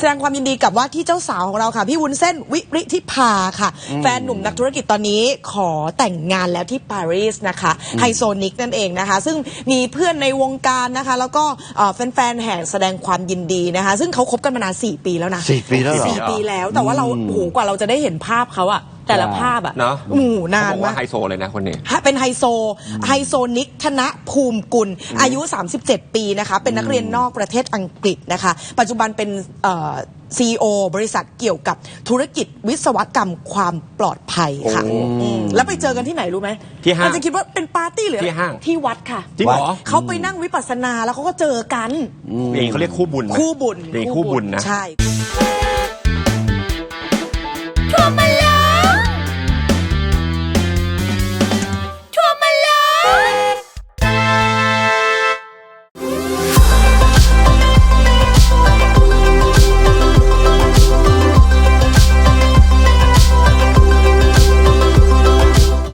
แสดงความยินดีกับว่าที่เจ้าสาวของเราค่ะ พี่วุ้นเส้นวิริธิภาค่ะ แฟนหนุ่มนักธุรกิจตอนนี้ขอแต่งงานแล้วที่ปารีสนะคะไฮโซนิกนั่นเองนะคะ ซึ่งมีเพื่อนในวงการนะคะ แล้วก็เอ่อแฟนๆแห่แสดงความยินดีนะคะ ซึ่งเขาคบกันมานาน4ปีแล้วนะสี่ปีแล้วเหรอสี่ปีแล้วแต่ว่าเราโอ้โหกว่าเราจะได้เหนภาพเขาอะ แต่ละภาพอะเนาะหมู่นานเขบอกมาว่าก ไฮโซเลยนะคนนี้ ฮะเป็นไฮโซ ไฮโซนิกธนภูมิกุล อายุ 37 ปีนะคะ เป็นนักเรียนนอกประเทศอังกฤษนะคะ ปัจจุบันเป็นซีโอบริษัทเกี่ยวกับธุรกิจวิศวกรรมความปลอดภัยค่ะโอ้อืมแล้วไปเจอกันที่ไหนรู้ไหมที่ห้างมันจะคิดว่าเป็นปาร์ตี้หรือที่ห้าง ที่วัดค่ะ จริงเหรอเขาไปนั่งวิปัสสนาแล้วเขาก็เจอกันอย่างนี้เขาเรียกคู่บุญไหมคู่บุญอย่างนี้คู่บุญนะ ใช่ทั่วมา